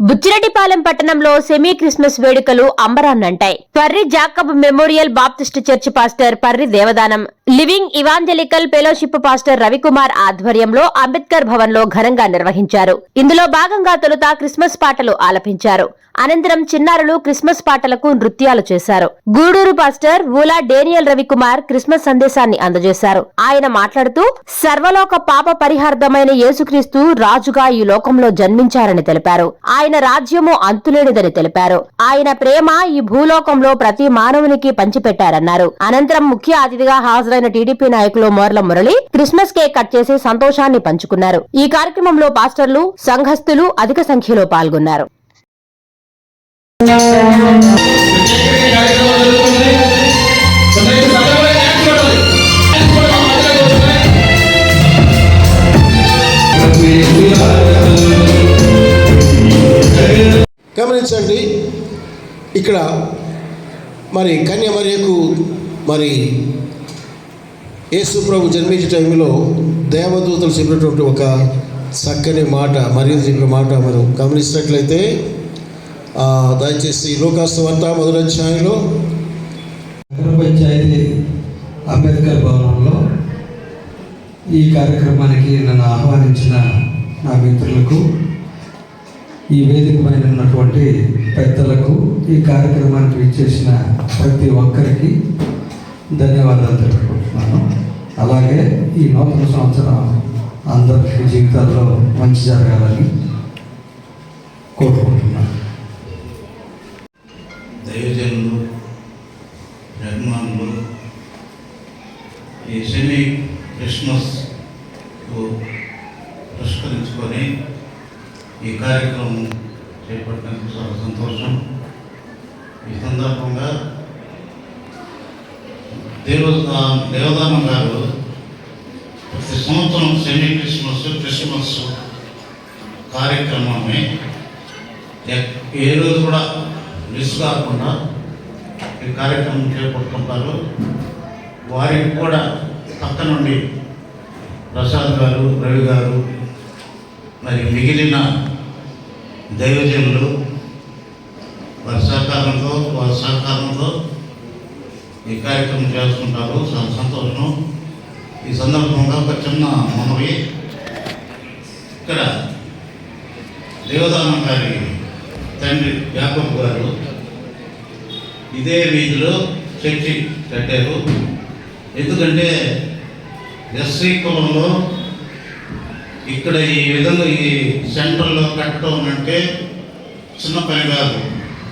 బుచ్చిరెడ్డిపాలెం పట్టణంలో semi Christmas వేడుకలు అంబరాన్నంటాయి. Parri Jacob memorial Baptist church pastor Parri Devadanam. Living evangelical fellowship pastor Ravikumar ఆధ్వర్యంలో అంబేద్కర్ భవన్లో ఘనంగా నిర్వహించారు. ఇందులో భాగంగా తొలుత క్రిస్మస్ పాటలు ఆలపించారు. అనంతరం చిన్నారులు క్రిస్మస్ పాటలకు నృత్యాలు చేశారు. Gudur pastor Oola Daniel Ravikumar Christmas సందేశాన్ని అందజేశారు. ఆయన మాట్లాడుతూ సర్వలోక పాప పరిహార్థమైన యేసుక్రీస్తు రాజుగా ఈ లోకంలో జన్మించారని తెలిపారు. ఆయన రాజ్యము అంతులేనిదని తెలిపారు. ఆయన ప్రేమ ఈ భూలోకంలో ప్రతి మానవునికి పంచిపెట్టారన్నారు. అనంతరం ముఖ్య అతిథిగా హాజరైన టీడీపీ నాయకులు Morla Murali Christmas cake cut చేసి సంతోషాన్ని పంచుకున్నారు. ఈ కార్యక్రమంలో పాస్టర్లు సంఘస్థులు అధిక సంఖ్యలో పాల్గొన్నారు. గమనించండి ఇక్కడ మరి కన్యమరియకు మరి యేసు ప్రభు జన్మించే టైంలో దేవదూతలు చెప్పినటువంటి ఒక చక్కని మాట మరియు చెప్పిన మాట మనం గమనించినట్లయితే దయచేసి లోకాస్తు వార్త మొదటి పంచాయతీ అంబేద్కర్ భవనంలో ఈ కార్యక్రమానికి నన్ను ఆహ్వానించిన నా మిత్రులకు ఈ వేదిక పైన ఉన్నటువంటి పెద్దలకు ఈ కార్యక్రమానికి విచ్చేసిన ప్రతి ఒక్కరికి ధన్యవాదాలు తెలుపుకుంటున్నాను. అలాగే ఈ నూతన సంవత్సరం అందరి జీవితాల్లో మంచి జరగాలని కోరుకుంటున్నాను. దైవజనులు అభిమానులు ఈ సెమీ క్రిస్మస్ పురస్కరించుకొని ఈ కార్యక్రమం చేపట్టడానికి చాలా సంతోషం. ఈ సందర్భంగా దేవ దేవదానం గారు ప్రతి సంవత్సరం సెమీ క్రిస్మస్ క్రిస్మస్ కార్యక్రమాన్ని ఏ రోజు కూడా మిస్ కాకుండా ఈ కార్యక్రమం చేపడుతుంటారు. వారికి కూడా పక్క నుండి ప్రసాద్ గారు రవి గారు మరి మిగిలిన దైవజనులు వారి సహకారంతో వారి సహకారంతో ఈ కార్యక్రమం చేసుకుంటారు చాలా సంతోషం. ఈ సందర్భంగా ఒక చిన్న మనవి ఇక్కడ దేవదానం గారి తండ్రి యాకబ్ గారు ఇదే వీధిలో చర్చి కట్టారు. ఎందుకంటే ఎస్సీ కులంలో ఇక్కడ ఈ విధంగా ఈ సెంటర్లో కట్టడం అంటే చిన్న పని కాదు.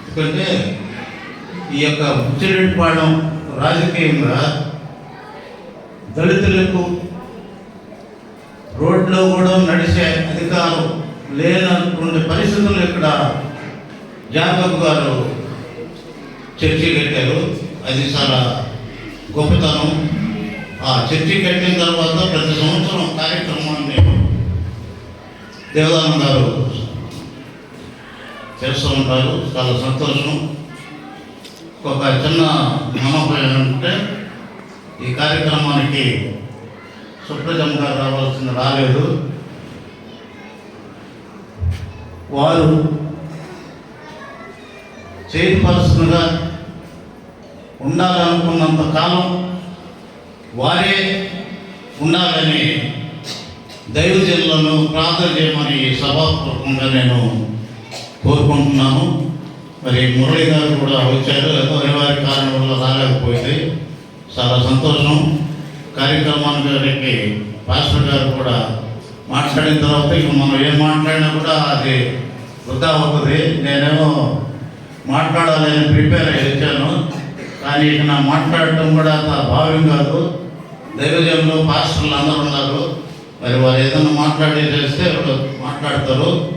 ఎందుకంటే ఈ యొక్క ఉచ్చిరెడ్డిపాళెం రాజకీయంగా దళితులకు రోడ్లో కూడా నడిచే అధికారం లేనటువంటి పరిస్థితులు ఇక్కడ జాకబ్ గారు చర్చి కట్టారు. అది చాలా గొప్పతనం. ఆ చర్చి కట్టిన తర్వాత ప్రతి సంవత్సరం కార్యక్రమాన్ని దేవదానం గారు చేస్తూ ఉంటారు. చాలా సంతోషం. ఒక చిన్న మనోభయం అంటే ఈ కార్యక్రమానికి సుప్రజం గారు రావాల్సింది రాలేదు. వారు చైర్పర్సన్గా ఉండాలనుకున్నంత కాలం వారే ఉండాలని దైవజనులను ప్రార్థన చేయమని సభాపూర్వకంగా నేను కోరుకుంటున్నాను. మరి మురళి గారు కూడా వచ్చారు. ఏదో అనివార్య కారణం వల్ల రాలేకపోయింది. చాలా సంతోషం. కార్యక్రమానికి గారికి పాస్టర్ గారు కూడా మాట్లాడిన తర్వాత ఇక మనం ఏం మాట్లాడినా కూడా అది వృధా అవుతుంది. నేనేమో మాట్లాడాలని ప్రిపేర్ అయ్యి వచ్చాను. కానీ ఇక నా మాట్లాడటం కూడా అంత భావ్యం కాదు. దైవజనులు పాస్టర్లు అందరూ ఉన్నారు. మరి వారు ఏదైనా మాట్లాడి చేస్తే వాళ్ళు మాట్లాడతారు.